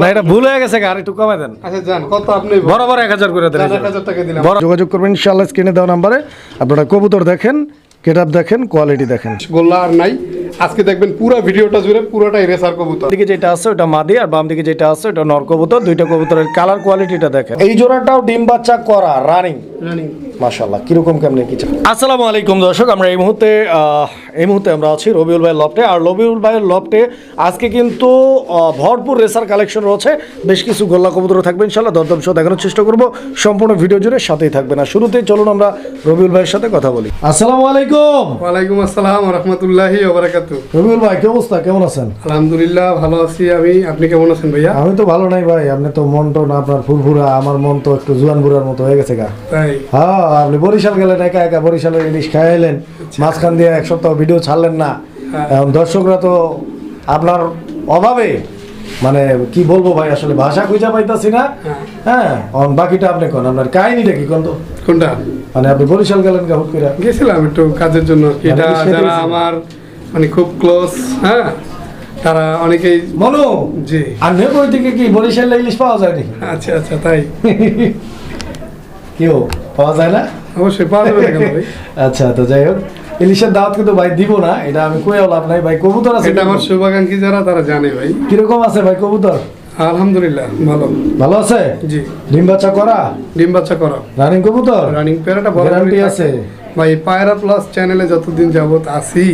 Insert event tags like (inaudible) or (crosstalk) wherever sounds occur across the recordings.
না এটা ভুল হয়ে গেছে আর একটু কমে দেন। আচ্ছা যান কত আপনি বরাবর এক হাজার করে দেন এক হাজার টাকা দিলাম। যোগাযোগ করবেন ইনশাআল্লাহ স্ক্রিনে দেওয়া নাম্বারে। আপনারা কবুতর দেখেন কেটাপ দেখেন কোয়ালিটি দেখেন। গোল্লা আর নাই। আজকে দেখবেন পুরো ভিডিওটা জুড়ে পুরোটাই রেসার কবুতর। দিকে যেটা আছে ওটা মাদি আর বাম দিকে যেটা আছে ওটা নর কবুতর দুইটা কবুতরের কালার কোয়ালিটিটা দেখেন। এই জোড়াটাও ডিম বাচ্চা করা রানিং রানিং মাশাল্লাহ কীরকম কেমনে কি চাই? আসসালামু আলাইকুম দর্শক আমরা এই মুহূর্তে এই মুহূর্তে আমরা আছি রবিউল ভাইয়ের লফটে। আর রবিউল ভাইয়ের লফটে আজকে কিন্তু ভরপুর রেসার কালেকশন রয়েছে। বেশ কিছু গোল্লা কবুতর থাকবে ইনশাল্লাহ দরদম সহ দেখানোর চেষ্টা করব। সম্পূর্ণ ভিডিও জুড়ে সাথেই থাকবে না শুরুতেই চলুন আমরা রবিউল ভাইয়ের সাথে কথা বলি। আসসালামু আলাইকুম। ওয়ালাইকুম আসসালাম রহমতুল্লাহি ওবারাকাতু রবিউল ভাই কি অবস্থা? কেমন আছেন? আলহামদুলিল্লাহ ভালো আছি। আমি আপনি কেমন আছেন ভাইয়া? আমি তো ভালো নাই ভাই। আপনি তো মন তো আপনার ফুরফুরা আমার মন তো একটু জুয়ান বুড়ার মতো হয়ে গেছে গা। তাই? হ্যাঁ আপনি বরিশাল গেলেন একা একা বরিশালের ইলিশ খাইলেন মাঝখান দিয়ে এক সপ্তাহ ভিডিও ছাড়লেন না। এখন দর্শকরা তো আপনার অভাবে মানে কি বলব ভাই আসলে ভাষা খুঁজে পাইতাছি না। হ্যাঁ। বাকিটা আপনি কোন? আপনার কাহিনীটা কি কোন তো? কোনটা? মানে আপনি বরিশাল গেলেন হুট করে। গেছিলাম একটু কাজের জন্য। এটা মানে যারা আমার মানে খুব ক্লোজ হ্যাঁ? তারা অনেকেই মনু জি। আর নেবই থেকে কি বরিশালে ইলিশ পাওয়া যায় নাকি? আচ্ছা আচ্ছা তাই। কেউ পাওয়া যায় না? অবশ্যই পাওয়া যাবে কেন ভাই। আচ্ছা তো যাই হোক ইলিশের দাওয়াত কিন্তু ভাই দিব না এটা আমি কয়েও লাভ নাই। ভাই কবুতর আছে এটা আমার শুভাকাঙ্ক্ষী যারা তারা জানে ভাই। কীরকম আছে ভাই কবুতর? আলহামদুলিল্লাহ ভালো। ভালো আছে? জি। ডিম বাচ্চা করা? ডিম বাচ্চা করা। রানিং কবুতর? রানিং প্যারাটা বড় আছে। ভাই পায়রা প্লাস চ্যানেলে যতদিন যাবত আসি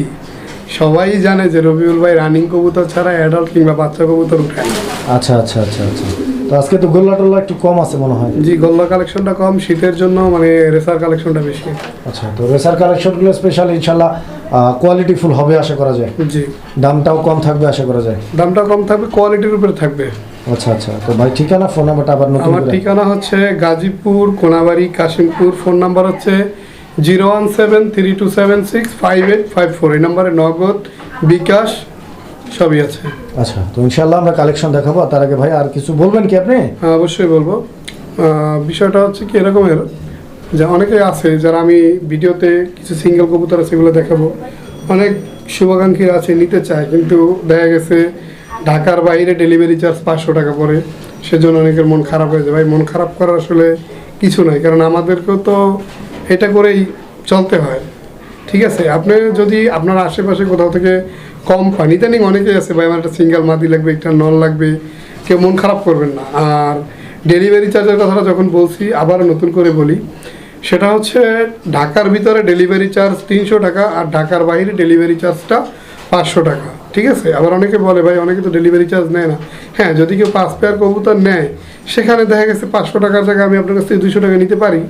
সবাই জানে যে রবিউল ভাই রানিং কবুতর ছাড়া অ্যাডাল্ট কিংবা বাচ্চা কবুতর উঠায় না। আচ্ছা আচ্ছা আচ্ছা আচ্ছা। তো আজকে তো গোল্লা টোল্লা একটু কম আছে মনে হয়। জি গোল্লা কালেকশনটা কম শীতের জন্য মানে রেসার কালেকশনটা বেশি। আচ্ছা তো রেসার কালেকশনগুলো স্পেশাল ইনশাল্লাহ কোয়ালিটি ফুল হবে আশা করা যায়। জি। দামটাও কম থাকবে আশা করা যায়। দামটা কম থাকবে কোয়ালিটির উপরে থাকবে। আচ্ছা আচ্ছা। তো ভাই ঠিকানা ফোন নাম্বারটা আবার নতুন আমার ঠিকানা হচ্ছে গাজীপুর কোনাবাড়ি কাশিমপুর ফোন নাম্বার হচ্ছে zero one seven three two seven six five eight five four. এই নাম্বারে নগদ বিকাশ সবই আছে। আচ্ছা তো ইনশাল্লাহ আমরা কালেকশন দেখাবো। তার আগে ভাই আর কিছু বলবেন কি আপনি? হ্যাঁ অবশ্যই বলব। বিষয়টা হচ্ছে কি এরকমের যে অনেকে আছে যারা আমি ভিডিওতে কিছু সিঙ্গেল কবুতর আছে সেগুলো দেখাবো। অনেক শুভাকাঙ্ক্ষীরা আছে নিতে চায় কিন্তু দেখা গেছে ঢাকার বাইরে ডেলিভারি চার্জ পাঁচশো টাকা পড়ে। সেজন্য অনেকের মন খারাপ হয়ে যায়। ভাই মন খারাপ করার আসলে কিছু নাই কারণ আমাদেরকেও তো এটা করেই চলতে হয়। ঠিক আছে? আপনি যদি আপনার আশেপাশে কোথাও থেকে কম পান, ইদানিং অনেকেই আছে ভাই, আমার একটা সিঙ্গেল মাদি লাগবে, একটা নল লাগবে, কেউ মন খারাপ করবেন না। আর ডেলিভারি চার্জের কথাটা যখন বলছি, আবার নতুন করে বলি, সেটা হচ্ছে ঢাকার ভিতরে ডেলিভারি চার্জ তিনশো টাকা আর ঢাকার বাইরে ডেলিভারি চার্জটা পাঁচশো টাকা। ঠিক আছে? আবার অনেকে বলে ভাই, অনেকে তো ডেলিভারি চার্জ নেয় না। হ্যাঁ যদি কেউ পাঁচ পেয়ার কবুতর নেয়, সেখানে দেখা গেছে পাঁচশো টাকার জায়গায় আমি আপনার কাছ থেকে দুশো টাকা নিতে পারি।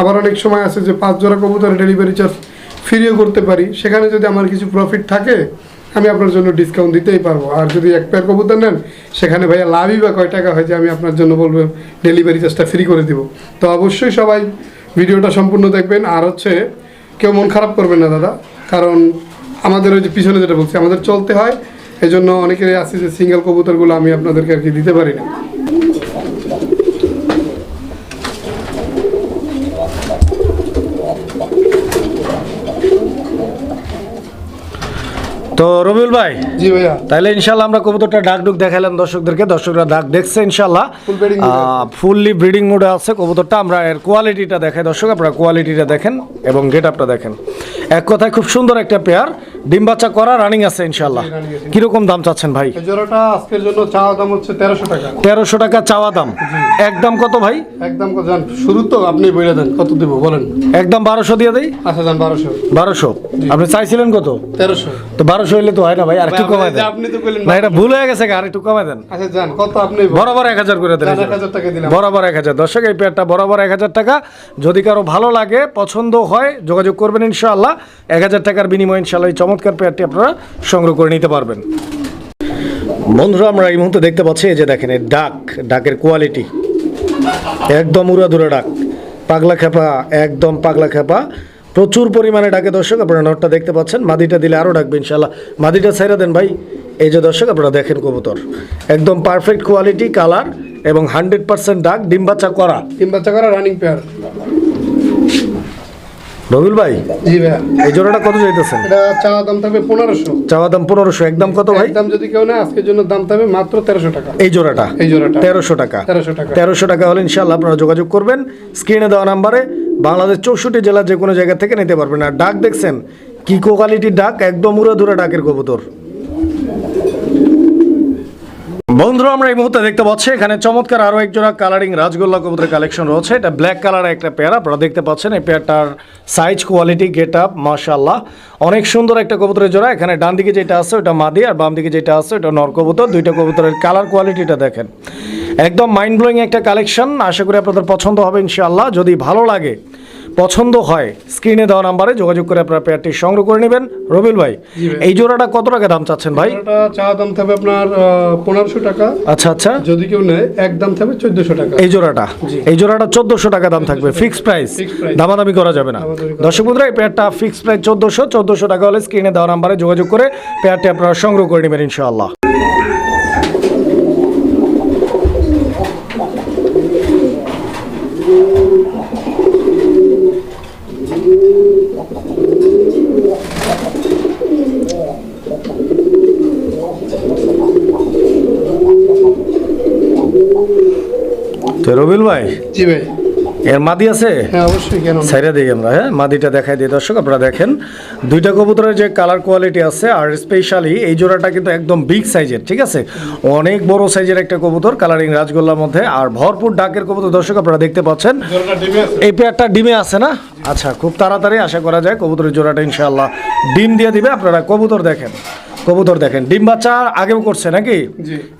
আবার অনেক সময় আছে যে পাঁচ জোড়া কবুতরের ডেলিভারি চার্জ ফ্রিও করতে পারি। সেখানে যদি আমার কিছু প্রফিট থাকে, আমি আপনার জন্য ডিসকাউন্ট দিতেই পারব। আর যদি এক পেয়ার কবুতর নেন, সেখানে ভাইয়া লাভই বা কয় টাকা হয় যে আমি আপনার জন্য বলব ডেলিভারি চার্জটা ফ্রি করে দিব। তো অবশ্যই সবাই ভিডিওটা সম্পূর্ণ দেখবেন। আর হচ্ছে, কেউ মন খারাপ করবেন না, দাদা। কারণ আমাদের ওই যে পিছনে যেটা বলছি, আমাদের চলতে হয়। এই জন্য অনেকেরই আছে যে সিঙ্গেল কবুতরগুলো আমি আপনাদেরকে আর কি দিতে পারি না। তো রবিউল ভাই জি ভাইয়া। তাহলে ইনশাল্লাহ আমরা কবুতরটা ডাক ডুক দেখালাম দর্শকদেরকে। দর্শকরা ডাক দেখছে ইনশাল্লাহ ফুললি ব্রিডিং মোডে আছে। কবুতরটা আমরা এর কোয়ালিটিটা দেখাই দর্শক আপনারা কোয়ালিটিটা দেখেন এবং গেট আপটা দেখেন। এক কথায় খুব সুন্দর একটা পেয়ার ডিম বাচ্চা করা রানিং আছে ইনশাল্লাহ কীরকম দাম চাচ্ছেন ভাই? জোড়াটা আজকের জন্য চাওয়া দাম হচ্ছে তেরোশো টাকা। তেরোশো টাকা চাওয়া দাম। একদম কত ভাই? একদম কত? জান শুরু তো আপনি বলে দেন কত দেবো বলেন। একদম বারোশো দিয়ে দেই? আচ্ছা যান বারোশো। বারোশো। আপনি চাইছিলেন কত? তেরোশো। তো বারোশো হইলে তো হয় না ভাই আর একটু কমাই দেন। আপনি তো বললেন না এটা ভুল হয়ে গেছে আর একটু কমাই দেন। আচ্ছা যান কত আপনি বরাবর এক হাজার করে দেন যান, এক হাজার টাকা দিলাম। বরাবর এক হাজার। দর্শক এই পেয়ারটা বরাবর এক হাজার টাকা। যদি কারও ভালো লাগে পছন্দ হয় যোগাযোগ করবেন ইনশাআল্লাহ। এক হাজার টাকার বিনিময়ে ইনশাআল্লাহ এই চমৎকার পেয়ারটি আপনারা সংগ্রহ করে নিতে পারবেন। বন্ধুরা, আমরা এই মুহূর্তে দেখতে পাচ্ছি যে দেখেন, এই ডাক, ডাকের কোয়ালিটি একদম উড়াধুরা ডাক। পাগলা খেপা, একদম পাগলা খেপা। প্রচুর পরিমাণে ডাকে দর্শক, আপনারা নোটটা দেখতে পাচ্ছেন। মাদিটা দিলে আরও ডাকবে ইনশাল্লাহ মাদিটা ছেড়ে দেন ভাই। এই যে দর্শক, আপনারা দেখেন কবুতর। একদম পারফেক্ট কোয়ালিটি কালার এবং হান্ড্রেড পার্সেন্ট ডাক, ডিম বাচ্চা করা। তিন বাচ্চা করা রানিং পেয়ার রবিল ভাই জি এই জোড়াটা কত চাইতেছেন? এটা চাওয়া দাম থাকবে পনেরোশো। চাওয়া দাম পনেরোশো একদম কত ভাই? দাম যদি কেউ নেয় আজকের জন্য দাম থাকবে মাত্র তেরোশো টাকা। এই জোড়াটা? এই জোড়াটা। তেরোশো টাকা। তেরোশো টাকা। তেরোশো টাকা হলে ইনশাল্লাহ আপনারা যোগাযোগ করবেন। স্ক্রিনে দেওয়া নাম্বারে বাংলাদেশ চৌষট্টি জেলার যে কোনো জায়গা থেকে নিতে পারবেন। আর ডাক দেখছেন কি কোয়ালিটির ডাক? একদম উড়ে ধরে ডাকের কবুতর। বন্ধুরা, আমরা এই মুহূর্তে দেখতে পাচ্ছি, এখানে চমৎকার আরও এক জোড়া কালারিং রাজগোল্লা কবুতরের কালেকশন রয়েছে। এটা ব্ল্যাক কালারের একটা পেয়ার, আপনারা দেখতে পাচ্ছেন এই পেয়ারটার সাইজ কোয়ালিটি গেট আপ মাশাল্লাহ অনেক সুন্দর একটা কবুতরের জোড়া, এখানে ডান দিকে যেটা আছে ওটা মাদি আর বাম দিকে যেটা আছে ওটা নর কবুতর। দুইটা কবুতরের কালার কোয়ালিটিটা দেখেন। একদম মাইন্ড ব্লোয়িং একটা কালেকশন আশা করি আপনাদের পছন্দ হবে ইনশাআল্লাহ। যদি ভালো লাগে পছন্দ হয় স্ক্রিনে দেওয়া নাম্বারে যোগাযোগ করে আপনার পেয়ারটি সংগ্রহ করে নেবেন। রবিল ভাই এই জোড়াটা কত টাকা দাম চাচ্ছেন ভাই? চা দাম থাকবে আপনার পনেরোশো টাকা। আচ্ছা আচ্ছা। যদি কেউ নেয় এক দাম থাকবে চোদ্দশো টাকা। এই জোড়াটা? এই জোড়াটা চোদ্দশো টাকা দাম থাকবে। Fix price. দামাদামি করা যাবে না। দর্শক বন্ধুরা এই পেয়ারটা ফিক্স প্রাইস চোদ্দশো চোদ্দশো টাকা হলে স্ক্রিনে দেওয়া নাম্বারে যোগাযোগ করে পেয়ারটি আপনারা সংগ্রহ করে নেবেন ইনশাআল্লাহ। রবিল ভাই? জি ভাই। এর মাদি আছে? হ্যাঁ অবশ্যই কেন না? দিই আমরা হ্যাঁ? মাদিটা দেখাই দিই দর্শক আপনারা দেখেন। দুইটা কবুতরের যে কালার কোয়ালিটি আছে আর স্পেশালি এই জোড়াটা কিন্তু একদম বিগ সাইজের ঠিক আছে? অনেক বড় সাইজের একটা কবুতর কালারিং রাজগোল্লার মধ্যে আর ভরপুর ডাকের কবুতর দর্শক আপনারা দেখতে পাচ্ছেন। এই পেয়ারটা ডিমে আছে না? আচ্ছা খুব তাড়াতাড়ি আশা করা যায় কবুতরের জোড়াটা ইনশাআল্লাহ। ডিম দিয়ে দিবে আপনারা কবুতর দেখেন। কবুতর দেখেন। ডিম বাচ্চা আগেও করছে নাকি?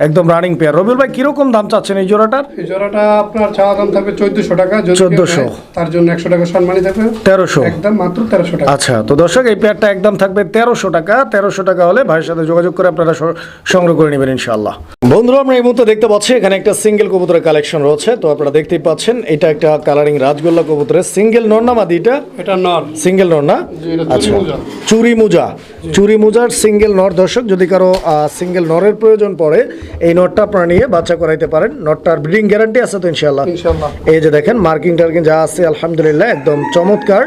একদম রানিং পেয়ার রবিউল ভাই কীরকম দাম চাচ্ছেন এই জোড়াটার? এই জোড়াটা আপনার চাওয়া দাম থাকবে চোদ্দশো টাকা। যদি 1400 তার জন্য একশো টাকা সম্মানী থাকবে। তেরোশো। একদম মাত্র তেরোশো টাকা। আচ্ছা তো দর্শক এই পেয়ারটা একদম থাকবে তেরোশো টাকা। তেরোশো টাকা হলে ভাইয়ের সাথে যোগাযোগ করে আপনারা সংগ্রহ করে নেবেন ইনশাআল্লাহ। বন্ধুরা আমরা এই মুহূর্তে দেখতে পাচ্ছি এখানে একটা সিঙ্গেল কবুতরের কালেকশন রয়েছে। তো আপনারা দেখতেই পাচ্ছেন এটা একটা কালারিং রাজগোল্লা কবুতরের সিঙ্গেল নর না মাদি এটা এটা নর। সিঙ্গেল নর না জি, এটা চুরি আচ্ছা চুরি মুজা। চুরি মুজার সিঙ্গেল নর দর্শক যদি কারও সিঙ্গেল নরের প্রয়োজন পড়ে এই নটটা আপনারা নিয়ে বাচ্চা করাইতে পারেন। নটটার ব্রিডিং গ্যারান্টি আছে তো ইনশাল্লাহ এই যে দেখেন মার্কিং টার্কিং যা আছে আলহামদুলিল্লাহ একদম চমৎকার।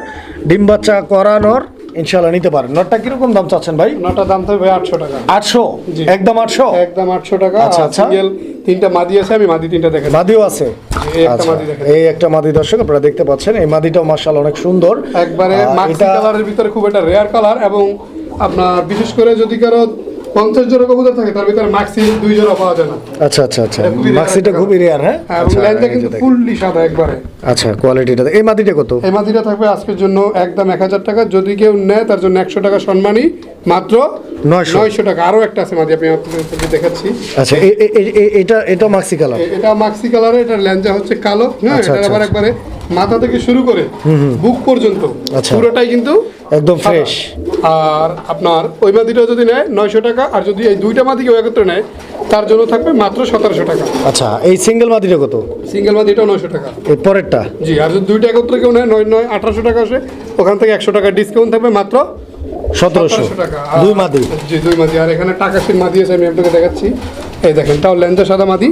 ডিম বাচ্চা করা নর নিতে পারেন। নটটা কীরকম দাম চাচ্ছেন ভাই? নটা দাম আটশো টাকা। আটশো? একদম আটশো? একদম আটশো টাকা। আচ্ছা, আচ্ছা। তিনটা মাদি আছে আমি মাদি তিনটা দেখে মাদিও আছে? এই একটা আচ্ছা, মাদি দেখেন। এই একটা মাদি দর্শক আপনারা দেখতে পাচ্ছেন এই মাদিটাও মার্শাল অনেক সুন্দর। একবারে এটা কালারের ভিতরে খুব একটা রেয়ার কালার এবং আপনার বিশেষ করে যদি কারও পঞ্চাশ জোড়া কবুতর থাকে তার ভিতরে মাক্সি দুই জোড়া পাওয়া যায় না। আচ্ছা আচ্ছা আচ্ছা। মাক্সিটা খুবই রেয়ার হ্যাঁ? হ্যাঁ, এবং আচ্ছা, ল্যান্ডটা কিন্তু ফুললি সাদা একবারে। আচ্ছা কোয়ালিটিটা এই মাদিটা কত? এই মাদিটা থাকবে আজকের জন্য একদম এক হাজার টাকা। যদি কেউ নেয় তার জন্য একশো টাকা সম্মানী মাত্র 900 নয়শো টাকা। আরও একটা আছে মাদি আমি আপনাদের দেখাচ্ছি। আচ্ছা এটা এটা মাক্সি কালার এটা মাক্সি কালারের এটা ল্যাঞ্জা হচ্ছে কালো হ্যাঁ? আচ্ছা, এটা আচ্ছা, আবার আচ্ছা। একবারে মাথা থেকে শুরু করে বুক পর্যন্ত আচ্ছা। পুরোটাই কিন্তু একদম ফ্রেশ আর আপনার ওই মাদিটা যদি নেয় নয়শো টাকা আর যদি এই দুইটা মাদি কেউ একত্রে নেয় তার জন্য থাকবে মাত্র সতেরোশো টাকা। আচ্ছা এই সিঙ্গেল মাদিটা কত? সিঙ্গেল মাদিটাও নয়শো টাকা। এই পরেরটা? জি আর যদি দুইটা একত্রে কেউ নেয় নয় নয় আঠারোশো টাকা আসে ওখান থেকে একশো টাকা ডিসকাউন্ট থাকবে মাত্র সতেরোশো। টাকা। দুই মাদি? জি দুই মাদি। আর এখানে টাকাশির মাদি আছে আমি আপনাকে দেখাচ্ছি। এই দেখেন তাও লেঞ্জা সাদা মাদি।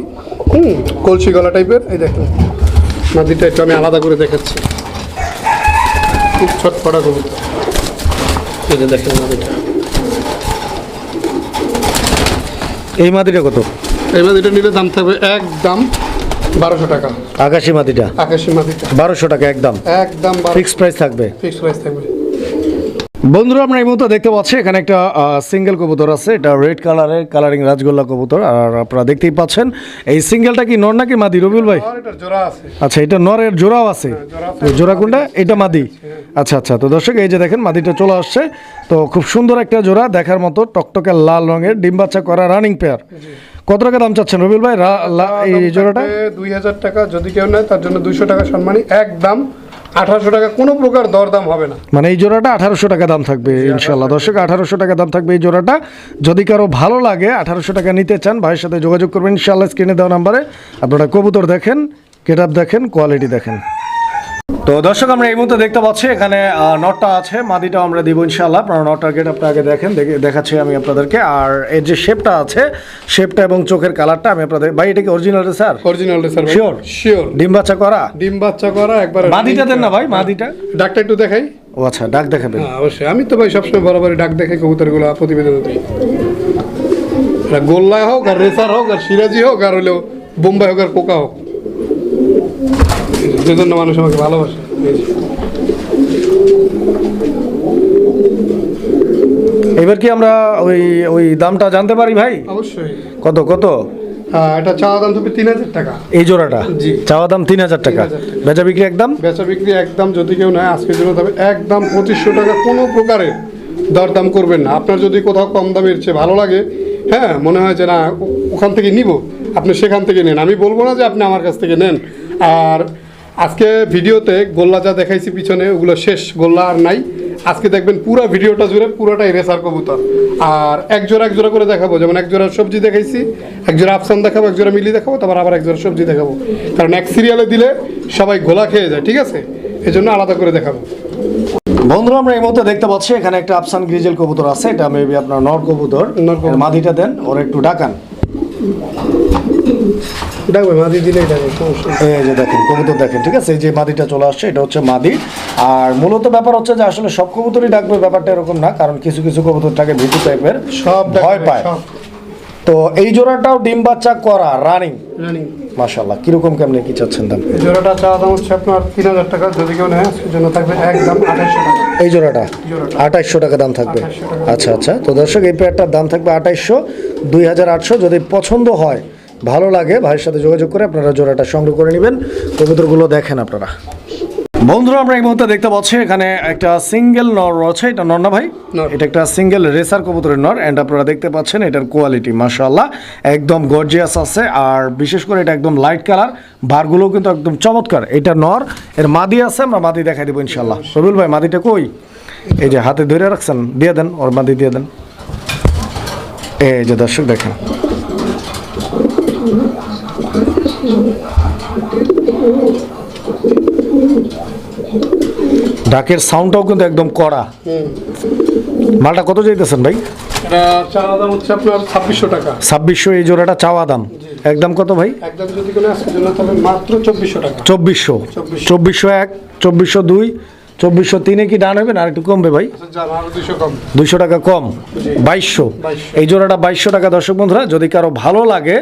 হুম কলসি গলা টাইপের এই দেখেন মাদিটা একটু আমি আলাদা করে দেখাচ্ছি। খুব ছটফটা কবুতর। এই দেখেন মাদিটা এই মাদিটা কত? এই মাদিটা নিলে দাম থাকবে একদম বারোশো টাকা। আকাশি মাদিটা আকাশি মাদিটা বারোশো টাকা একদম। একদম ফিক্সড প্রাইস থাকবে? ফিক্স প্রাইস থাকবে। বন্ধুরা আমরা এই মুহূর্তে দেখতে পাচ্ছি এখানে একটা সিঙ্গেল কবুতর আছে। এটা রেড কালারের কালারিং রাজগোল্লা কবুতর। আর আপনারা দেখতেই পাচ্ছেন এই সিঙ্গেলটা কি নর নাকি মাদি রবিউল ভাই? আচ্ছা এটা নরের জোড়াও আছে। জোড়া। তো জোড়া কোনটা? এটা মাদি। আচ্ছা আচ্ছা তো দর্শক এই যে দেখেন মাদিটা চলে আসছে। তো খুব সুন্দর একটা জোড়া দেখার মতো টকটকে লাল রঙের ডিম বাচ্চা করা রানিং পেয়ার কত টাকা দাম চাচ্ছেন রবিউল ভাই? এই জোড়াটা? দুই হাজার টাকা যদি কেউ নেয় তার জন্য দুইশো টাকা সম্মানী একদম আঠারোশো টাকা কোনো প্রকার দরদাম হবে না। মানে এই জোড়াটা আঠারোশো টাকা দাম থাকবে ইনশাল্লাহ দর্শক আঠারোশো টাকা দাম থাকবে এই জোড়াটা। যদি কারও ভালো লাগে আঠারোশো টাকা নিতে চান ভাইয়ের সাথে যোগাযোগ করবেন। ইনশাল্লাহ স্ক্রিনে দেওয়া নাম্বারে আপনারা কবুতর দেখেন কেটাপ দেখেন কোয়ালিটি দেখেন। তো দর্শক আমরা এই মুহূর্তে দেখতে পাচ্ছি এখানে নটটা আছে মাদিটাও আমরা দিব ইনশাল্লাহ আপনারা নটটার গেট আপনি আগে দেখেন দেখে দেখাচ্ছি আমি আপনাদেরকে। আর এর যে শেপটা আছে শেপটা এবং চোখের কালারটা আমি আপনাদের ভাই এটা কি অরিজিনাল স্যার? অরিজিনাল রে স্যার শিওর শিওর ডিম বাচ্চা করা? ডিম বাচ্চা করা একবার মাদিটা দেন না ভাই মাদিটা। ডাকটা একটু দেখাই। ও আচ্ছা ডাক দেখাবেন। হ্যাঁ অবশ্যই। আমি তো ভাই সবসময় বরাবরই ডাক দেখে কবুতরগুলো প্রতিবেদন দিই এটা গোল্লা হোক আর রেসার হোক আর সিরাজি হোক আর হলেও বোম্বাই হোক আর কোকা হোক। যে জন্য মানুষ আমাকে ভালোবাসে। এবার কি আমরা ওই ওই দামটা জানতে পারি ভাই? অবশ্যই। কত কত? এটা চাওয়া দাম থাকবে তিন হাজার টাকা। এই জোড়াটা? জি। চাওয়া দাম তিন হাজার টাকা। বেচা বিক্রি একদম? বেচা বিক্রি একদম যদি কেউ নেয় আজকের জন্য তবে একদম পঁচিশশো টাকা কোনো প্রকারের দরদাম করবেন না। আপনার যদি কোথাও কম দামের চেয়ে ভালো লাগে হ্যাঁ মনে হয় যে না ওখান থেকে নিব আপনি সেখান থেকে নেন। আমি বলব না যে আপনি আমার কাছ থেকে নেন। আর আজকে ভিডিওতে গোল্লা যা দেখাইছি পিছনে ওগুলো শেষ গোল্লা আর নাই। আজকে দেখবেন পুরো ভিডিওটা জুড়ে পুরোটাই রেসার কবুতর। আর এক জোড়া এক জোড়া করে দেখাবো। যেমন এক জোড়া সবজি দেখাইছি এক জোড়া আফসান দেখাবো এক জোড়া মিলি দেখাবো তারপর আবার এক জোড়া সবজি দেখাবো। কারণ এক সিরিয়ালে দিলে সবাই গোলা খেয়ে যায় ঠিক আছে? এই জন্য আলাদা করে দেখাবো। বন্ধুরা আমরা এই মুহূর্তে দেখতে পাচ্ছি এখানে একটা আফসান গ্রিজেল কবুতর আছে। এটা মেবি আপনার নর কবুতর। নর কবুতর। মাদিটা দেন ওর একটু ডাকান। ডাকবে মাদি। এই যে দেখেন কবুতর দেখেন ঠিক আছে? এই যে মাদিটা চলে আসছে এটা হচ্ছে মাদি। আর মূলত ব্যাপার হচ্ছে যে আসলে সব কবুতরই ডাকবে ব্যাপারটা এরকম না কারণ কিছু কিছু কবুতর থাকে ভীতু টাইপের সব ভয় পায়। তো এই জোড়াটাও ডিম বাচ্চা করা রানিং রানিং মাশাল্লাহ কীরকম কেমনে কি চাচ্ছেন দাম? এই জোড়াটা চাওয়া দাম হচ্ছে আপনার তিন হাজার টাকা যদি কেউ নেয় জন্য থাকবে একদম আঠাশশো টাকা। এই জোড়াটা। আঠাইশশো টাকা দাম থাকবে। আচ্ছা আচ্ছা। তো দর্শক এই পেয়ারটার দাম থাকবে আঠাইশশো দুই হাজার আটশো। যদি পছন্দ হয় ভালো লাগে ভাইয়ের সাথে যোগাযোগ করে আপনারা জোড়াটা সংগ্রহ করে নেবেন। কবুতরগুলো দেখেন আপনারা। বন্ধুরা আমরা এই মুহূর্তে দেখতে পাচ্ছি এখানে একটা সিঙ্গেল নর রয়েছে। এটা নর না ভাই? এটা একটা সিঙ্গেল রেসার কবুতরের নর অ্যান্ড আপনারা দেখতে পাচ্ছেন এটার কোয়ালিটি মাশাআল্লাহ। একদম গর্জিয়াস আছে আর বিশেষ করে এটা একদম লাইট কালার বারগুলোও কিন্তু একদম চমৎকার। এটা নর এর মাদি আছে আমরা মাদি দেখাই দেবো ইনশাল্লাহ রবিউল ভাই মাদিটা কই? এই যে হাতে ধরে রাখছেন দিয়ে দেন ওর মাদি দিয়ে দেন। এই যে দর্শক দেখেন। ডাকের সাউন্ডটাও কিন্তু একদম কড়া। মালটা কত চাইতেছেন ভাই? চাওয়া দাম হচ্ছে আপনার ছাব্বিশশো টাকা। ছাব্বিশশো এই জোড়াটা চাওয়া দাম। একদম কত ভাই? একদম যদি কোনো আজকের জন্য থাকবে মাত্র চব্বিশশো টাকা। চব্বিশশো। চব্বিশশো এক চব্বিশশো দুই চব্বিশশো তিনে কি ডান হবে না আর একটু কমবে ভাই? আচ্ছা, দুইশো টাকা কম বাইশশো। 2200 এই জোড়াটা বাইশশো টাকা দর্শক বন্ধুরা যদি কারও ভালো লাগে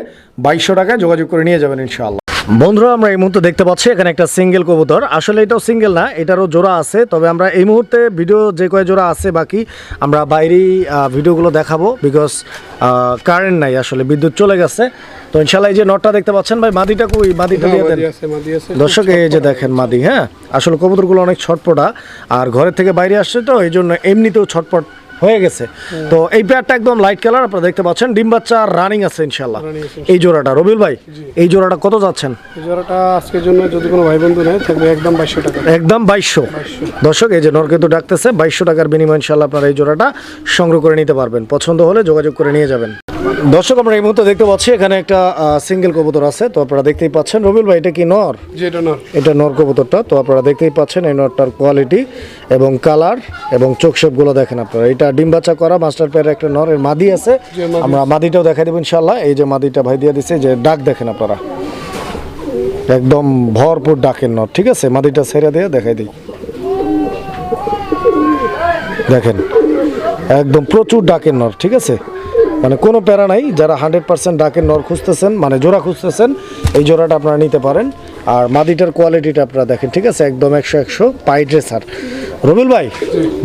বাইশশো টাকায় যোগাযোগ করে নিয়ে যাবেন ইনশাআল্লাহ। বন্ধুরা আমরা এই মুহূর্তে দেখতে পাচ্ছি এখানে একটা সিঙ্গেল কবুতর। আসলে এটাও সিঙ্গেল না এটারও জোড়া আছে। তবে আমরা এই মুহূর্তে ভিডিও যে কয় জোড়া আছে বাকি আমরা বাইরেই ভিডিওগুলো দেখাবো বিকজ কারেন্ট নাই আসলে বিদ্যুৎ চলে গেছে। তো ইনশাল্লাহ এই যে নটটা দেখতে পাচ্ছেন ভাই মাদিটা কই? মাদিটা দিয়ে দেন। দর্শক এই যে দেখেন মাদি হ্যাঁ? আসলে কবুতরগুলো অনেক ছটপটা আর ঘরের থেকে বাইরে আসছে তো এই জন্য এমনিতেও ছটপট হয়ে গেছে। তো এই পেয়ারটা একদম লাইট কালার আপনারা দেখতে পাচ্ছেন। ডিম বাচ্চা রানিং আছে ইনশাল্লাহ এই জোড়াটা রবিল ভাই এই জোড়াটা কত যাচ্ছেন? এই জোড়াটা আজকের জন্য যদি কোনো ভাই বন্ধু নেয় থাকবে একদম বাইশশো টাকা। একদম বাইশশো। দর্শক এই যে নরকেতু ডাকতেছে বাইশশো টাকার বিনিময় ইনশাল্লাহ আপনারা এই জোড়াটা সংগ্রহ করে নিতে পারবেন। পছন্দ হলে যোগাযোগ করে নিয়ে যাবেন। দর্শক আমরা এই মুহূর্তে দেখতে পাচ্ছি এখানে একটা সিঙ্গেল কবুতর আছে। তো আপনারা দেখতেই পাচ্ছেন রবিউল ভাই এটা কি নর? এটা নর। এটা নর কবুতরটা। তো আপনারা দেখতেই পাচ্ছেন এই নরটার কোয়ালিটি এবং কালার এবং চোখ শেপগুলো দেখেন আপনারা। এটা ডিম বাচ্চা করা মাস্টার পেয়ার একটা নর এর মাদি আছে। আমরা মাদিটাও দেখাই দেবো ইনশাল্লাহ এই যে মাদিটা ভাই দিয়ে দিছে যে ডাক দেখেন আপনারা। একদম ভরপুর ডাকের নর ঠিক আছে? মাদিটা ছেড়ে দিয়ে দেখাই দিই। দেখেন একদম প্রচুর ডাকের নর ঠিক আছে? মানে কোনো প্যারা নাই যারা হান্ড্রেড পার্সেন্ট ডাকের নর খুঁজতেছেন মানে জোড়া খুঁজতেছেন এই জোড়াটা আপনারা নিতে পারেন। আর মাদিটার কোয়ালিটিটা আপনারা দেখেন ঠিক আছে? একদম একশো একশো পাই ড্রেসার রবিল ভাই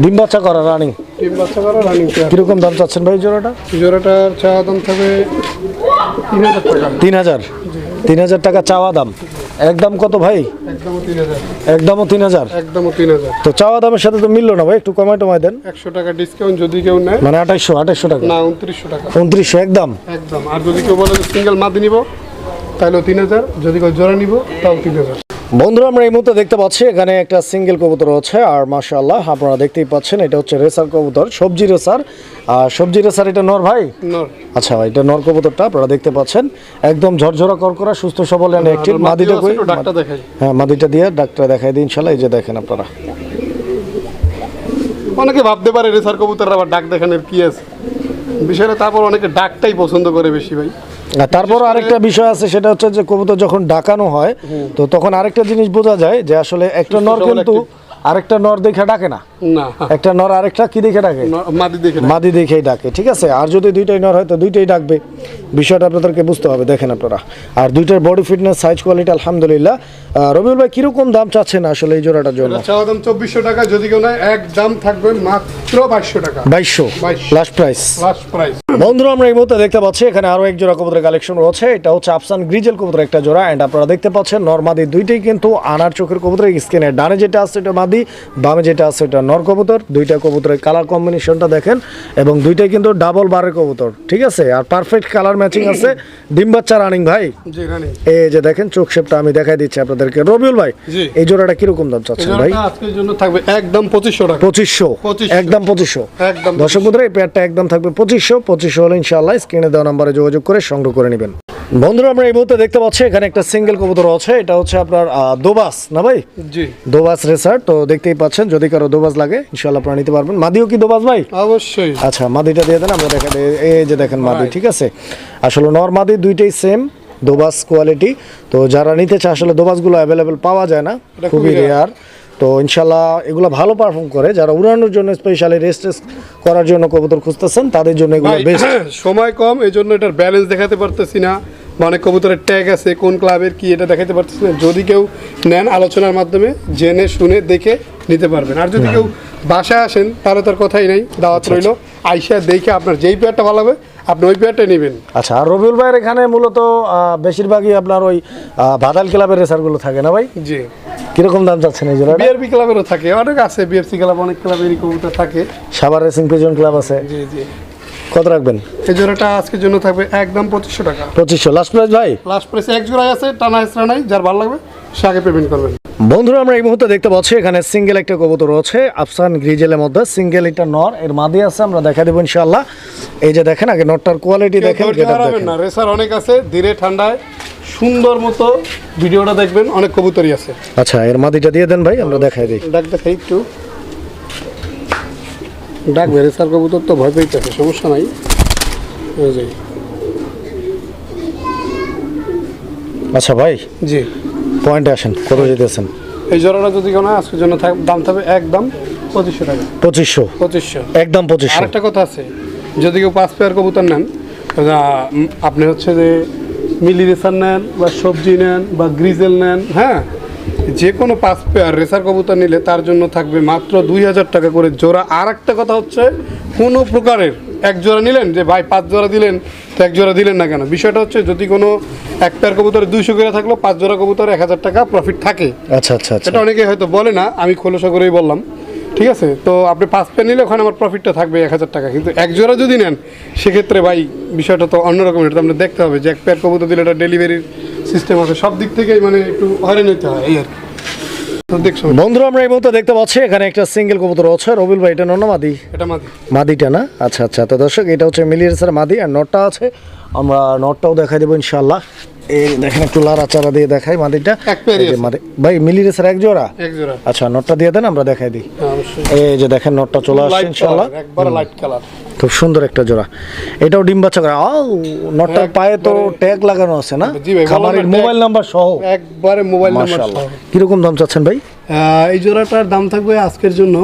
ডিম বাচ্চা করা রানিং টিম বাচ্চা করা রানিং কীরকম দাম চাচ্ছেন ভাই জোড়াটা? জোড়াটার চাওয়া দাম থাকবে তিন হাজার টাকা। তিন হাজার? তিন হাজার টাকা চাওয়া দাম। একদম কত ভাই? একদমও তিন হাজার। একদমও তিন হাজার। তো চাওয়া দামের সাথে তো মিললো না ভাই একটু কমায় টমায় দেন। একশো টাকা ডিসকাউন্ট যদি কেউ নেয় মানে আঠাইশশো আঠাইশশো টাকা। না উনত্রিশশো টাকা। উনত্রিশশো একদম একদম। আর যদি কেউ বলে সিঙ্গেল মাদি নিব তাহলেও তিন হাজার। যদি কেউ জোড়া নিব তাও তিন হাজার। বন্ধুরা আমরা এই মুহূর্তে দেখতে পাচ্ছি এখানে একটা সিঙ্গেল কবুতর আছে আর মাশাআল্লাহ আপনারা দেখতেই পাচ্ছেন এটা হচ্ছে রেসার কবুতর সবজি রেসার। আর সবজি রেসার এটা নর ভাই? আচ্ছা এটা নর কবুতরটা আপনারা দেখতে পাচ্ছেন একদম ঝরঝরা করকরা সুস্থ সবল এন্ড অ্যাক্টিভ মাদিটা কই ডাক্তার হ্যাঁ মাদিটা দিয়ে ডাক্তার দেখাই দিন ইনশাআল্লাহ এই যে দেখেন আপনারা। অনেকে ভাবতে পারে রেসার কবুতর আবার ডাক দেখানোর কি আছে? বিষয়টা তারপর অনেকে ডাকটাই পছন্দ করে বেশি ভাই। তারপর আরেকটা বিষয় আছে সেটা হচ্ছে যে কবুতর যখন ডাকানো হয় তো তখন আরেকটা জিনিস বোঝা যায় যে আসলে একটা নর কিন্তু আরেকটা নর দেখে ডাকে না। না। একটা নর আরেকটা কি দেখে ডাকে? মাদি দেখে মাদি দেখেই ডাকে ঠিক আছে? আর যদি দুইটাই নর হয় তো দুইটাই ডাকবে। বিষয়টা আপনাদেরকে বুঝতে হবে দেখেন আপনারা। আর দুইটার বডি ফিটনেস সাইজ কোয়ালিটি আলহামদুলিল্লাহ। রবিউল ভাই কীরকম দাম চাচ্ছেন আসলে এই জোড়াটার জন্য? চাওয়া দাম চব্বিশশো টাকা যদি কেউ নেয় এক দাম থাকবে মাত্র বাইশশো টাকা। বাইশশো? লাস্ট প্রাইস লাস্ট প্রাইস (laughs) বন্ধুরা আমরা এই মুহূর্তে দেখতে পাচ্ছি এখানে আরও এক জোড়া কবুতরের কালেকশন রয়েছে। এটা হচ্ছে আফসান গ্রিজেল কবুতর একটা জোড়া এন্ড আপনারা দেখতে পাচ্ছেন নরমাদি দুইটাই কিন্তু আনার চোখের কবুতরের স্কিনের ডানে যেটা আছে এটা মাদি বামে যেটা আছে এটা নর কবুতর দুইটা কবুতরের কালার কম্বিনেশনটা দেখেন এবং দুইটাই কিন্তু ডাবল বারের কবুতর ঠিক আছে? আর পারফেক্ট কালার ম্যাচিং আছে। ডিম বাচ্চা রানিং ভাই? জি রানি এই যে দেখেন চোখ শেপটা আমি দেখাই দিচ্ছি আপনাদেরকে। রবিউল ভাই এই জোড়াটা কীরকম দাম চাচ্ছেন ভাই? আজকের জন্য থাকবে একদম পঁচিশশো টাকা। পঁচিশশো। 2500 একদম পঁচিশশো। একদম দর্শক বন্ধুরা এই পেয়ারটা একদম থাকবে পঁচিশশো পঁচিশশো হলে ইনশাআল্লাহ স্ক্রিনে দেওয়া নাম্বারে যোগাযোগ করে সংগ্রহ করে নেবেন। বন্ধুরা আমরা এই মুহূর্তে দেখতে পাচ্ছি এখানে একটা সিঙ্গেল কবুতর আছে এটা হচ্ছে আপনার দোবাস না ভাই? জি। দোবাস রেসার তো দেখতেই পাচ্ছেন যদি কারও দোবাস লাগে ইনশাআল্লাহ আপনারা নিতে পারবেন। মাদিও কি দোবাস ভাই? অবশ্যই। আচ্ছা মাদিটা দিয়ে দেন আমরা দেখা এই যে দেখেন মাদি ঠিক আছে? আসলে নর মাদি দুইটাই সেম দোবাস কোয়ালিটি তো যারা নিতে চায় আসলে দোবাসগুলো অ্যাভেলেবেল পাওয়া যায় না খুবই রেয়ার তো ইনশাল্লাহ এগুলো ভালো পারফর্ম করে। যারা উড়ানোর জন্য স্পেশালি রেস্ট করার জন্য কবুতর খুঁজতেছেন তাদের জন্য এগুলো বেস্ট (clears throat) সময় কম এই জন্য এটার ব্যালেন্স দেখাতে পারতেছি না। মানে কবুতরের ট্যাগ আছে কোন ক্লাবের কি এটা দেখাতে পারতেছি না। যদি কেউ নেন আলোচনার মাধ্যমে জেনে শুনে দেখে নিতে পারবেন। আর যদি কেউ বাসায় আসেন তাহলে তার কথাই নেই দাওয়াত রইল। আইসা দেখে আপনার যেই পেয়ারটা ভালো হবে আপনি ওই পেয়ারটাই নেবেন। আচ্ছা আর রবিউল ভাইয়ের এখানে মূলত বেশিরভাগই আপনার ওই ভাদাল ক্লাবের রেসারগুলো থাকে না ভাই? জি। কীরকম দাম চাচ্ছেন এই জোড়াটা? বিআরবি ক্লাবেরও থাকে অনেক আছে বিএফসি ক্লাব অনেক ক্লাবেরই কবুতর থাকে। সাবার রেসিং পিজন ক্লাব আছে। জি জি। কত রাখবেন? এই জোড়াটা আজকের জন্য থাকবে একদম পঁচিশশো টাকা। পঁচিশশো। লাস্ট প্রাইস ভাই? লাস্ট প্রাইসে এক জোড়ায় আছে টানা হেসরা নাই যার ভালো লাগবে সে আগে পেমেন্ট করবেন। বন্ধুরা আমরা এই মুহূর্তে দেখতে পাচ্ছি এখানে সিঙ্গেল একটা কবুতর রয়েছে আফসান গ্রিজেলের মধ্যে। সিঙ্গেল এটা নর এর মাদি আছে আমরা দেখা দেবো ইনশাআল্লাহ। এই যে দেখেন আগে নটটার কোয়ালিটি দেখেন না। রেসার অনেক আছে ধীরে ঠান্ডায় সুন্দর মতো ভিডিওটা দেখবেন অনেক কবুতরই আছে। আচ্ছা এর মাদিটা দিয়ে দেন ভাই আমরা দেখাই দিই। ডাক দেখাই একটু। ডাকবে রেসার কবুতর তো ভয় পেয়ে পেয়েছে সমস্যা নাই। আচ্ছা ভাই জি। পয়েন্টে আসেন কত যেতেছেন? এই জোড়াটা যদি কোনো আজকের জন্য থাক- দাম থাকবে একদম পঁচিশশো টাকা। পঁচিশশো? পঁচিশশো। একদম পঁচিশশো। আরেকটা কথা আছে যদি কেউ পাঁচ পেয়ার কবুতর নেন আপনি হচ্ছে যে মিলি রেসার নেন বা সবজি নেন বা গ্রিজেল নেন হ্যাঁ? যে কোনো পাঁচ পেয়ার রেসার কবুতর নিলে তার জন্য থাকবে মাত্র দুই হাজার টাকা করে জোড়া। আর একটা কথা হচ্ছে কোনো প্রকারের এক জোড়া নিলেন যে ভাই পাঁচ জোড়া দিলেন তো এক জোড়া দিলেন না কেন? বিষয়টা হচ্ছে যদি কোনো এক পেয়ার কবুতরে দুইশো করে থাকল পাঁচ জোড়া কবুতরে এক হাজার টাকা প্রফিট থাকে। আচ্ছা আচ্ছা আচ্ছা। এটা অনেকে হয়তো বলে না আমি খোলসা করেই বললাম। ঠিক আছে? তো আপনি পাঁচ পেয়ার নিলে ওখানে আমার প্রফিটটা থাকবে এক হাজার টাকা। কিন্তু এক জোড়া যদি নেন সেক্ষেত্রে ভাই বিষয়টা তো অন্যরকম এটা আপনার দেখতে হবে যে এক পেয়ার কবুতর দিলে এটা ডেলিভারির সিস্টেম আছে। সব দিক থেকেই মানে একটু হয়রান হতে হয় এই আর কি। বন্ধুরা আমরা এই মুহূর্তে দেখতে পাচ্ছি এখানে একটা সিঙ্গেল কবুতর আছে। রবিল ভাই এটা না মাদি? এটা মাদি। মাদিটা না? আচ্ছা আচ্ছা। তো দর্শক এটা হচ্ছে মিলিয়ার্সের মাদি আর নটটা আছে। আমরা নটটাও দেখাই দেবো ইনশাল্লাহ এই দেখেন একটু লারা চারা দিয়ে দেখাই মাদিটা। ভাই মিলিয়ার্সের এক জোড়া? এক জোড়া। আচ্ছা নটটা দিয়ে দেন আমরা দেখাই দিই। হ্যাঁ, এই যে দেখেন নটটা চলে আসছে ইনশাআল্লাহ। একবার লাইট কালার খুব সুন্দর একটা জোড়া। এটাও ডিম বাচ্চা করে। আও নটটার পায়ে তো ট্যাগ লাগানো আছে না? জি ভাই, খামারের মোবাইল নাম্বার সহ। একবারে মোবাইল নাম্বার মাশাআল্লাহ কীরকম দাম চাচ্ছেন ভাই? এই জোড়াটার দাম থাকবে আজকের জন্য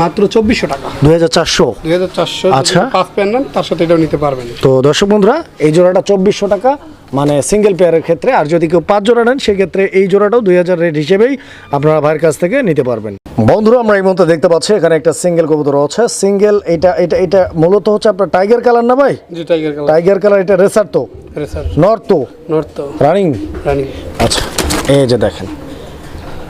মাত্র চব্বিশশো টাকা। দুই হাজার চারশো। দুই হাজার চারশো আচ্ছা। পাঁচ পেয়ার নেন তার সাথে এটাও নিতে পারবেন। তো দর্শক বন্ধুরা এই জোড়াটা চব্বিশশো টাকা মানে সিঙ্গেল পেয়ারের ক্ষেত্রে আর যদি কেউ পাঁচ জোড়া নেন সেক্ষেত্রে এই জোড়াটাও দুই হাজার রেট হিসেবেই আপনারা ভাইয়ের কাছ থেকে নিতে পারবেন। বন্ধুরা আমরা এই মুহূর্তে দেখতে পাচ্ছি এখানে একটা সিঙ্গেল কবুতর আছে সিঙ্গেল এটা এটা এটা মূলত হচ্ছে আপনার টাইগার কালার না ভাই? জি টাইগার কালার টাইগার কালার এটা রেসার তো? রেসার নর্থ তো? নর্থ তো। রানিং রানি আচ্ছা এই যে দেখেন।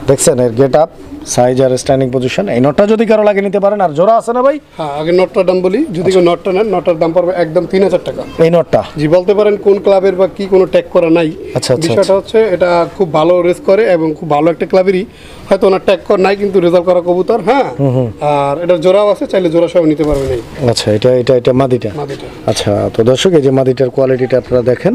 দেখছেন এর গেট আপ সাইজ আর স্ট্যান্ডিং পজিশন এই নটটা যদি কারও লাগে নিতে পারেন আর জোড়া আছে না ভাই? হ্যাঁ আগে নটটার দাম বলি যদি কেউ নটটা নেন নটটার দাম পড়বে একদম তিন হাজার টাকা। এই নটটা জি বলতে পারেন কোন ক্লাবের বা কি কোনো ট্যাগ করা নাই। আচ্ছা, আচ্ছা, বিষয়টা হচ্ছে এটা খুব ভালো রেস করে এবং খুব ভালো একটা ক্লাবেরই হয়তো ওনার ট্যাগ করা নাই কিন্তু রেজাল্ট করা কবুতর হ্যাঁ? আর এটার জোড়াও আছে চাইলে জোড়া সব নিতে পারবেন এই। আচ্ছা এটা এটা এটা মাদিটা? মাদিটা। আচ্ছা তো দর্শক এই যে মাদিটার কোয়ালিটিটা আপনারা দেখেন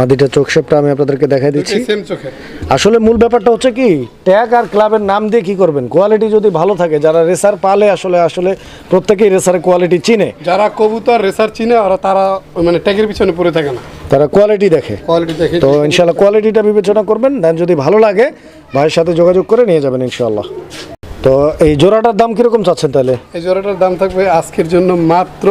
মাদিটার চোখ শেপটা আমি আপনাদেরকে দেখাই দিচ্ছি। সেম চোখের আসলে মূল ব্যাপারটা হচ্ছে কি ট্যাগ আর ক্লাবের নাম দিয়ে কি করবেন। কোয়ালিটি যদি ভালো থাকে যারা রেসার পালে আসলে আসলে প্রত্যেকেই রেসার কোয়ালিটি চিনে। যারা কবুতর রেসার চিনে আর তারা মানে ট্যাগের পিছনে পড়ে থাকে না। তারা কোয়ালিটি দেখে। কোয়ালিটি দেখে। তো ইনশাল্লাহ কোয়ালিটিটা বিবেচনা করবেন দেন যদি ভালো লাগে ভাইয়ের সাথে যোগাযোগ করে নিয়ে যাবেন ইনশাল্লাহ তো এই জোড়াটার দাম কীরকম চাচ্ছেন তাহলে? এই জোড়াটার দাম থাকবে আজকের জন্য মাত্র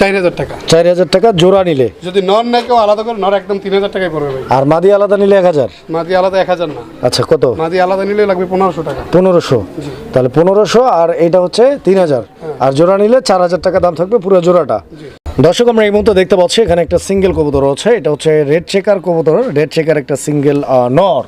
চার হাজার টাকা। চার হাজার টাকা জোড়া নিলে। যদি কেউ আলাদা করে নর একদম তিন হাজার টাকায় পড়বে ভাই। আর মাদি আলাদা নিলে এক হাজার? মাদি আলাদা এক হাজার না। আচ্ছা কত? মাদি আলাদা নিলে লাগবে পনেরোশো টাকা। পনেরোশো। তাহলে পনেরোশো আর এইটা হচ্ছে তিন হাজার আর জোড়া নিলে চার হাজার টাকা দাম থাকবে পুরো জোড়াটা। দর্শক আমরা এই মুহূর্তে দেখতে পাচ্ছি এখানে একটা সিঙ্গেল কবুতর আছে এটা হচ্ছে রেড চেকার কবুতর। রেড চেকার একটা সিঙ্গেল নর।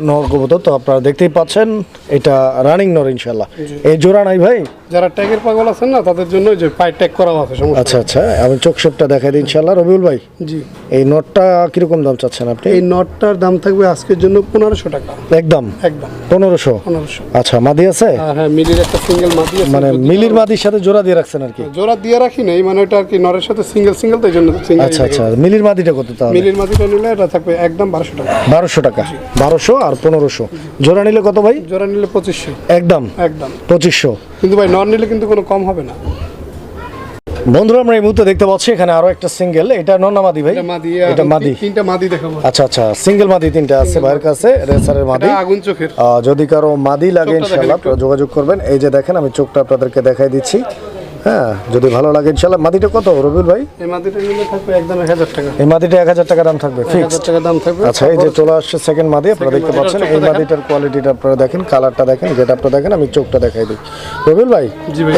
নর। কবুতর তো আপনারা দেখতেই পাচ্ছেন এটা রানিং নর ইনশাল্লাহ এই জোড়া নাই ভাই? যারা ট্যাগের পাগল আছেন না তাদের জন্য যে পায়ে ট্যাগ করা আছে আচ্ছা আচ্ছা আমি চোখ শেপটা দেখাই দিই ইনশাল্লাহ রবিউল ভাই জি। এই নটটা কীরকম দাম চাচ্ছেন আপনি? এই নটটার দাম থাকবে আজকের জন্য পনেরোশো টাকা। একদম? একদম। পনেরোশো? পনেরোশো। আচ্ছা মাদি আছে? আর হ্যাঁ মিলির একটা সিঙ্গেল মাদি আছে মানে মিলির মাদির সাথে জোড়া দিয়ে রাখছেন আর কি? জোড়া দিয়ে রাখি নাই মানে ওটা আর কি নরের সাথে সিঙ্গেল সিঙ্গেল তো এই জন্য আচ্ছা আচ্ছা। মিলির মাদিটা কত তাহলে? মিলির মাদিটা নিলে এটা থাকবে একদম বারোশো টাকা। বারোশো টাকা। বারোশো আর পনেরোশো। জোড়া নিলে কত ভাই? জোড়া নিলে পঁচিশশো। একদম। একদম। পঁচিশশো। কিন্তু ভাই নন নিলে কিন্তু কোনো কম হবে না। বন্ধুরা আমরা এই মুহূর্তে দেখতে পাচ্ছি এখানে আরও একটা সিঙ্গেল এটা নন্না মাদি ভাই? এটা মাদি তিনটা মাদি দেখাবো। আচ্ছা আচ্ছা। সিঙ্গেল মাদি তিনটা আছে ভাইয়ের কাছে রেসারের মাদি। আগুন চোখের। যদি কারও মাদি লাগে একটু। যোগাযোগ করবেন। এই যে দেখেন আমি চোখটা আপনাদেরকে দেখাই দিচ্ছি। হ্যাঁ যদি ভালো লাগে ইনশাল্লাহ। মাদিটা কত রবিউল ভাই? এই মাদিটা নিলে থাকবে একদম এক হাজার টাকা। এই মাদিটা এক হাজার টাকা দাম থাকবে এক ফিক্সড টাকা দাম থাকবে। আচ্ছা এই যে চলে আসছে সেকেন্ড মাদি আপনারা দেখতে পাচ্ছেন এই মাদিটার কোয়ালিটিটা আপনারা দেখেন কালারটা দেখেন দেখেন আমি চোখটা দেখাই দিই। রবিউল ভাই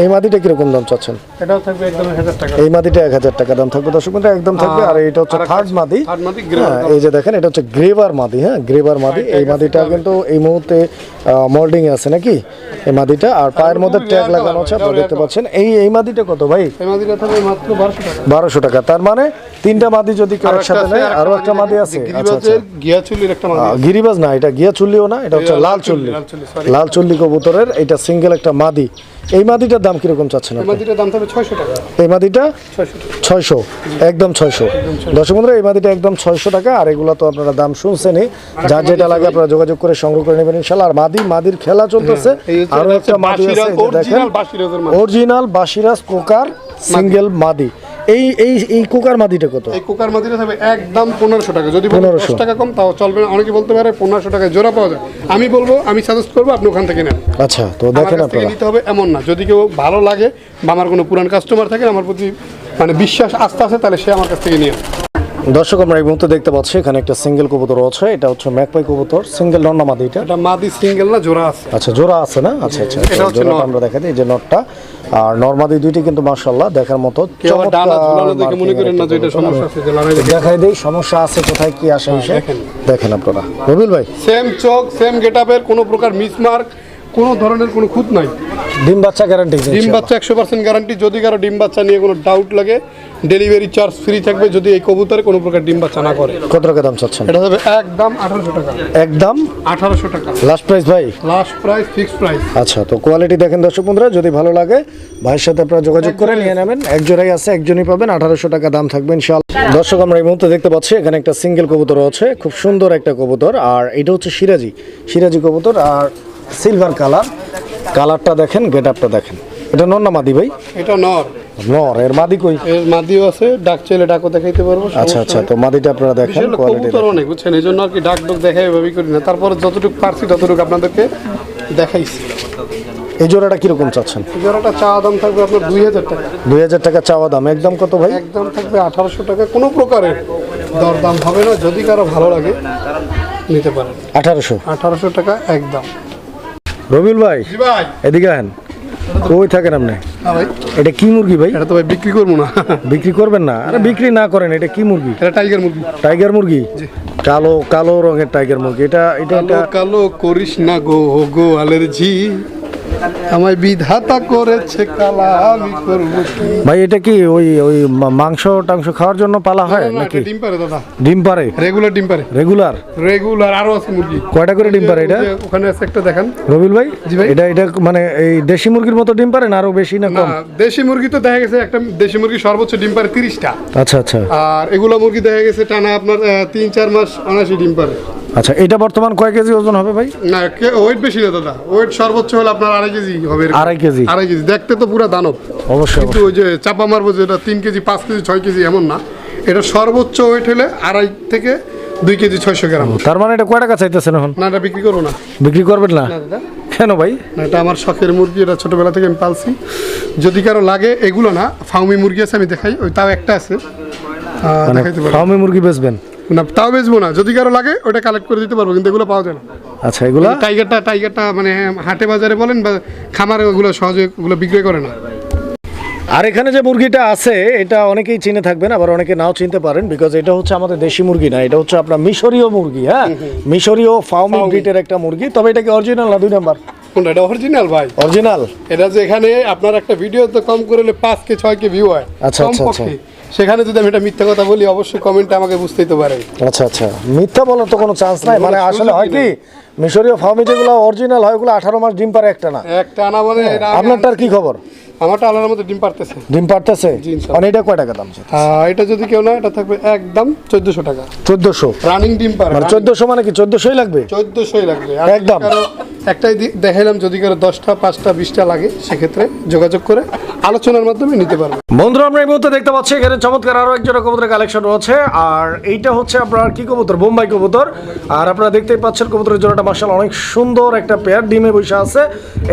এই মাদিটা কীরকম দাম চাচ্ছেন? এটাও থাকবে একদম টাকা। এই মাদিটা এক হাজার টাকা দাম থাকবে দর্শক বন্ধুরা একদম থাকবে। আর এটা হচ্ছে থার্ড মাদি থার্ড মাদি, হ্যাঁ, এই যে দেখেন এটা হচ্ছে গ্রেভার মাদি হ্যাঁ গ্রেভার মাদি এই মাদিটা কিন্তু এই মুহূর্তে মোল্ডিং আছে নাকি? এই মাদিটা আর পায়ের মধ্যে ট্যাগ লাগানো আছে আপনারা দেখতে পাচ্ছেন। এই এই মাদিটা কত ভাই? বারোশো টাকা। তার মানে তিনটা মাদি যদি কেউ একসাথে নেয় আরও একটা মাদি আছে। আচ্ছা আচ্ছা। আহ, গিরিবাজ না এটা গিয়া চুল্লিও না এটা হচ্ছে লাল লাল চুল্লি। লাল চুল্লি কবুতরের এটা সিঙ্গেল একটা মাদি। এই মাদিটার দাম কীরকম চাচ্ছেন এই মাদিটার দাম তবে ছয়শো টাকা। এই মাদিটা? ছয়শো টাকা। ছয়শো। একদম ছয়শো। দর্শক বন্ধুরা এই মাদিটা একদম ছয়শো টাকা আর এগুলা তো আপনারা দাম শুনছেনই। যার যেটা লাগে আপনারা যোগাযোগ করে সংগ্রহ করে নেবেন ইনশাল্লাহ আর মাদি মাদির খেলা চলতেছে। আর আরও একটা মাটি মাদি আছে দেখেন। অরিজিনাল বাসিরাজ কোকার সিঙ্গেল মাদি। এই এই এই কুকার মাদিটা কত? এই কুকার মাদিটা থাকবে একদম পনেরোশো টাকা। যদি পনেরোশো। টাকা কম তাও চলবে না। অনেকে বলতে পারে পনেরোশো টাকায় জোড়া পাওয়া যায়। আমি বলব আমি সাজেস্ট করব আপনি ওখান থেকে নেন। আচ্ছা তো দেখেন আপনারা। নিতে হবে এমন না। যদি কেউ ভালো লাগে বা আমার কোনো পুরান কাস্টমার থাকে আমার প্রতি মানে বিশ্বাস আস্থা আছে তাহলে সে আমার কাছ থেকে নিয়ে নেয়। দর্শক আমরা এই মুহূর্তে দেখতে পাচ্ছি এখানে একটা সিঙ্গেল কবুতর আছে এটা হচ্ছে ম্যাকপাই কবুতর সিঙ্গেল নন্না মাদি এটা? এটা মাদি সিঙ্গেল না জোড়া আছে? আচ্ছা জোড়া আছে না? আচ্ছা আচ্ছা এটা হচ্ছে নর। আমরা দেখাই দিই এই যে নটটা আর নর্মাদি দুইটি কিন্তু মাশাআল্লাহ দেখার মতো আবার ডানা ঝুলানো দেখে মনে করেন না যে এটা সমস্যা আছে যে দেখে। দেখাই দেই সমস্যা আছে কোথায় কি আসে এসে দেখেন। আপনারা। রবিল ভাই? সেম চোখ সেম গেট আপের কোনো প্রকার মিসমার্ক কোনো ধরনের কোনো খুঁত নাই। ডিম বাচ্চা গ্যারান্টি ডিম বাচ্চা একশো পার্সেন্ট গ্যারান্টি যদি কারও ডিম বাচ্চা নিয়ে কোনো ডাউট লাগে ডেলিভারি চার্জ ফ্রি থাকবে যদি এই কবুতরে কোনো প্রকার ডিম বাচ্চা না করে। কত টাকা দাম চাচ্ছেন? এটা হবে একদম আঠারোশো টাকা। একদম? আঠারোশো টাকা। লাস্ট প্রাইস ভাই? লাস্ট প্রাইস ফিক্সড প্রাইস আচ্ছা তো কোয়ালিটি দেখেন দর্শক বন্ধুরা যদি ভালো লাগে ভাইয়ের সাথে আপনারা যোগাযোগ করে নিয়ে নেবেন। এক আছে একজনই পাবেন আঠারোশো টাকা দাম থাকবে ইনশাআল্লাহ। দর্শক আমরা এই মুহূর্তে দেখতে পাচ্ছি এখানে একটা সিঙ্গেল কবুতর আছে খুব সুন্দর একটা কবুতর। আর এটা হচ্ছে সিরাজি। সিরাজি কবুতর আর সিলভার কালার কালারটা দেখেন গেট আপটা দেখেন। এটা নর না মাদি ভাই? এটা নর। নর এর মাদি কই? এর মাদিও আছে ডাক চাইলে ডাকও দেখাইতে পারব আচ্ছা আচ্ছা তো মাদিটা আপনারা দেখেন কবুতর অনেক বুঝছেন? এই জন্য আর কি ডাক ডোক দেখাই এভাবেই করি না। তারপরে যতটুকু পারছি ততটুকু আপনাদেরকে দেখাইছি। এই জোড়াটা কীরকম চাচ্ছেন? এই জোড়াটা চা দাম থাকবে আপনার দুই হাজার টাকা। দুই হাজার টাকা চাওয়া দাম। একদম কত ভাই? একদম থাকবে আঠারোশো টাকা। কোনো প্রকারের দরদাম হবে না যদি কারও ভালো লাগে নিতে পারেন। আঠারোশো। আঠারোশো টাকা একদম। রবিউল ভাই ভাই। এদিকে আহেন। ওই থাকেন আপনি? এটা কি মুরগি ভাই? এটা তো ভাই বিক্রি করব না। বিক্রি করবেন না? আরে বিক্রি না করেন এটা কি মুরগি? এটা টাইগার মুরগি। টাইগার মুরগি? কালো কালো রঙের টাইগার মুরগি। এটা এটা কালো কালো করিস না গো গো আলেরজি আমায় বিধাতা করেছে কালা আমি করব কি? ভাই এটা কি ওই ওই মাংস টাংস খাওয়ার জন্য পালা হয় নাকি? ডিম পারে দাদা। ডিম পারে? রেগুলার ডিম পারে। রেগুলার রেগুলার আরও আছে মুরগি। কয়টা করে ডিম পারে এটা? ওখানে আছে একটা দেখান। রবিল ভাই। এটা এটা মানে এই দেশি মুরগির মতো ডিম পারে না আরও বেশি না কম? দেশি মুরগি তো দেখা গেছে একটা দেশি মুরগি সর্বোচ্চ ডিম পারে তিরিশটা। আচ্ছা আচ্ছা। আর এগুলো মুরগি দেখা গেছে টানা আপনার তিন চার মাস অনাশি ডিম পারে। আচ্ছা এটা বর্তমান কয় কেজি ওজন হবে ভাই? না ওয়েট বেশি না দাদা। ওয়েট সর্বোচ্চ হলে আপনার আড়াই কেজি হবে আড়াই কেজি? আড়াই কেজি। দেখতে তো পুরো দানব। অবশ্যই কিন্তু ওই যে চাপা মারবো যেটা তিন কেজি পাঁচ কেজি ছয় কেজি এমন না। এটা সর্বোচ্চ ওয়েট হলে আড়াই থেকে দুই কেজি ছয়শো গ্রাম। তার মানে এটা কয় টাকা চাইতেছেন এখন? না এটা বিক্রি করব না। বিক্রি করবেন না? কেন ভাই? না এটা আমার শখের মুরগি এটা ছোটবেলা থেকে আমি পালছি। যদি কারও লাগে এগুলো না ফাউমি মুরগি আছে আমি দেখাই। ওই তাও একটা আছে। মানে দেখাইতে পারব। ফার্মে মুরগি বেচবেন? না তাও বেচবো না। যদি কারও লাগে ওটা কালেক্ট করে দিতে পারব কিন্তু এগুলো পাওয়া যায় না। আচ্ছা এগুলা? টাইগারটা টাইগারটা মানে হাটে বাজারে বলেন বা খামারে ওগুলো সহজে ওগুলো বিক্রি করে না। আর এখানে যে মুরগিটা আছে এটা অনেকেই চিনে থাকবেন আবার অনেকে নাও চিনতে পারেন বিকজ এটা হচ্ছে আমাদের দেশি মুরগি না এটা হচ্ছে আপনার মিশরীয় মুরগি হ্যাঁ? মিশরীয় ফাউমি একটা মুরগি তবে এটা কি অরিজিনাল না দুই নাম্বার? কোনটা এটা অরিজিনাল ভাই। অরিজিনাল এটা যে এখানে আপনার একটা ভিডিও তো কম করে হলে পাঁচ কে ছয় কে ভিউ হয়। আচ্ছা, আচ্ছা, কমপক্ষে। সেখানে যদি আমি এটা মিথ্যা কথা বলি, অবশ্যই কমেন্টে আমাকে বুঝতেই তো পারে আচ্ছা আচ্ছা। মিথ্যা বলার তো কোনো চান্স নাই। মানে আসলে হয় কি মিশরীয় ফার্মে যেগুলো অরিজিনাল হয় ওগুলো আঠারো মাস ডিম পারে একটা না? একটা আনা মানে আপনারটার কি খবর? আমারটা ডিম পারতেছে ডিম পারতেছে মানে এটা কয় টাকা দাম এটা যদি কেউ না এটা থাকবে একদম চোদ্দশো টাকা। চোদ্দশো? রানিং ডিম পারে মানে চোদ্দশো মানে কি চোদ্দশোই লাগবে? চোদ্দশোই লাগবে। আর একদম। একটাই দেখাইলাম যদি কারও দশটা পাঁচটা বিশটা লাগে সেক্ষেত্রে যোগাযোগ করে আলোচনার মাধ্যমে নিতে পারবে। বন্ধুরা আমরা এই মুহূর্তে দেখতে পাচ্ছি এখানে চমৎকার আরও একজন কবুতরের কালেকশন রয়েছে। আর এইটা হচ্ছে আপনার কি কবুতর? বোম্বাই কবুতর। আর আপনারা দেখতেই পাচ্ছেন কবুতরের জোড়াটা মার্শাল অনেক সুন্দর একটা পেয়ার ডিমে বসে আছে।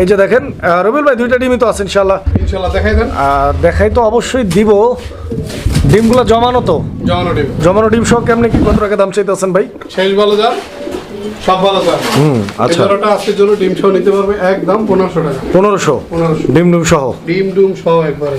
এই যে দেখেন রবিল ভাই দুইটা ডিমই তো আছে ইনশাল্লাহ ইনশাল্লাহ দেখাই দেন। আর দেখাই তো অবশ্যই দিব। ডিমগুলো জমানো তো? জমানো ডিম। জমানো ডিম সহ কেমনি কি কত টাকা দাম চাইতেছেন ভাই? শেষ ভালো যান সব ভালো যান হুম আচ্ছা। এগারোটা আজকের জন্য ডিম সহ নিতে পারবে একদম পনেরোশো টাকা। পনেরোশো? পনেরোশো। ডিম ডিম সহ? ডিম ডুম সহ একবারে।